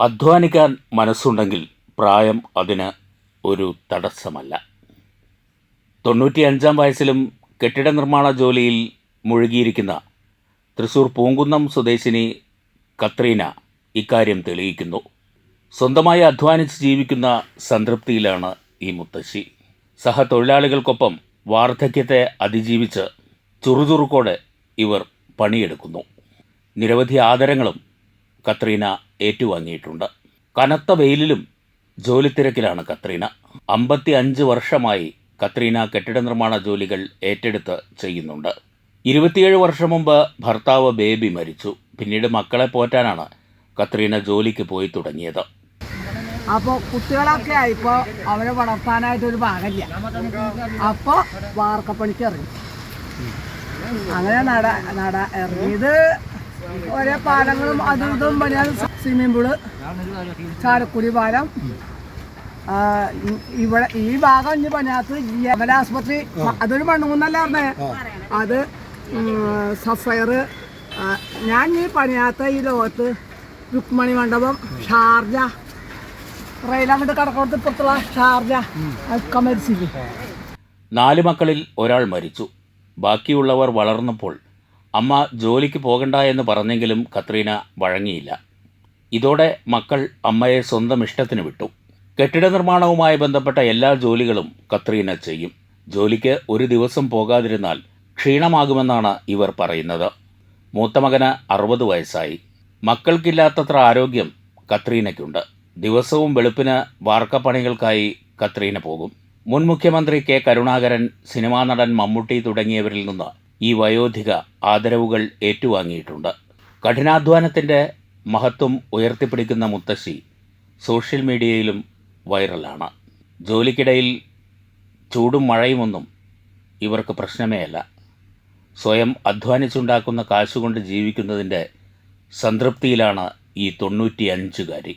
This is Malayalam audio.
അധ്വാനിക്കാൻ മനസ്സുണ്ടെങ്കിൽ പ്രായം അതിന് ഒരു തടസ്സമല്ല. തൊണ്ണൂറ്റിയഞ്ചാം വയസ്സിലും കെട്ടിട നിർമ്മാണ ജോലിയിൽ മുഴുകിയിരിക്കുന്ന തൃശൂർ പൂങ്കുന്നം സ്വദേശിനി കത്രീന ഇക്കാര്യം തെളിയിക്കുന്നു. സ്വന്തമായി അധ്വാനിച്ച് ജീവിക്കുന്ന സംതൃപ്തിയിലാണ് ഈ മുത്തശ്ശി. സഹതൊഴിലാളികൾക്കൊപ്പം വാർദ്ധക്യത്തെ അതിജീവിച്ച് ചുറുചുറുക്കോടെ ഇവർ പണിയെടുക്കുന്നു. നിരവധി ആദരങ്ങളും കത്രീന ഏറ്റുവാങ്ങിയിട്ടുണ്ട്. കനത്ത വെയിലിലും ജോലിത്തിരക്കിലാണ് കത്രീന. അമ്പത്തി അഞ്ച് വർഷമായി കത്രീന കെട്ടിട നിർമ്മാണ ജോലികൾ ഏറ്റെടുത്ത് ചെയ്യുന്നുണ്ട്. ഇരുപത്തിയേഴ് വർഷം മുമ്പ് ഭർത്താവ് ബേബി മരിച്ചു. പിന്നീട് മക്കളെ പോറ്റാനാണ് കത്രീന ജോലിക്ക് പോയി തുടങ്ങിയത്. അപ്പോൾ കുട്ടികളൊക്കെ ആയിപ്പോൾ അവരെ വളർത്താനായിട്ട് വളർത്താനായിട്ടൊരു ഭാഗമില്ല. അപ്പോൾ വാർക്കപ്പണിക്ക് ഇറങ്ങി. അങ്ങനെ നട നട ഇറങ്ങിയത് ഒരേ പാലങ്ങളും അതും ഇതും പണിയാണ് സ്വിമ്മിംഗ് പൂൾ ചാലക്കുടി പാലം. ഇവിടെ ഈ ഭാഗം ഇനി പണിയാത്ത ജീവന ആസ്പത്രി അതൊരു മണ്ണൂന്നല്ല പറഞ്ഞേ. അത് സഫയറ് സഫയർ ഞാൻ ഈ പണിയാത്ത ഈ ലോകത്ത് രുക്മണി മണ്ഡപം ഷാർജ. റെയിലങ്ങോട്ട് കടക്കോടത്ത് ഇപ്പുറത്തുള്ള ഷാർജ ഒക്കെ മരിച്ചില്ലേ നാല് മക്കളിൽ ഒരാൾ മരിച്ചു. ബാക്കിയുള്ളവർ വളർന്നപ്പോൾ അമ്മ ജോലിക്ക് പോകണ്ട എന്ന് പറഞ്ഞെങ്കിലും കത്രീന വഴങ്ങിയില്ല. ഇതോടെ മക്കൾ അമ്മയെ സ്വന്തം ഇഷ്ടത്തിന് വിട്ടു. കെട്ടിട നിർമ്മാണവുമായി ബന്ധപ്പെട്ട എല്ലാ ജോലികളും കത്രീന ചെയ്യും. ജോലിക്ക് ഒരു ദിവസം പോകാതിരുന്നാൽ ക്ഷീണമാകുമെന്നാണ് ഇവർ പറയുന്നത്. മൂത്ത മകന് അറുപത് വയസ്സായി. മക്കൾക്കില്ലാത്തത്ര ആരോഗ്യം കത്രീനയ്ക്കുണ്ട്. ദിവസവും വെളുപ്പിന് വാർക്കപ്പണികൾക്കായി കത്രീന പോകും. മുൻ മുഖ്യമന്ത്രി കെ കരുണാകരൻ സിനിമാ നടൻ മമ്മൂട്ടി തുടങ്ങിയവരിൽ നിന്ന് ഈ വയോധിക ആദരവുകൾ ഏറ്റുവാങ്ങിയിട്ടുണ്ട്. കഠിനാധ്വാനത്തിന്റെ മഹത്വം ഉയർത്തിപ്പിടിക്കുന്ന മുത്തശ്ശി സോഷ്യൽ മീഡിയയിലും വൈറലാണ്. ജോലിക്കിടയിൽ ചൂടും മഴയുമൊന്നും ഇവർക്ക് പ്രശ്നമേ അല്ല സ്വയം അധ്വാനിച്ചുണ്ടാക്കുന്ന കാശുകൊണ്ട് ജീവിക്കുന്നതിന്റെ സംതൃപ്തിയിലാണ് ഈ തൊണ്ണൂറ്റിയഞ്ചുകാരി.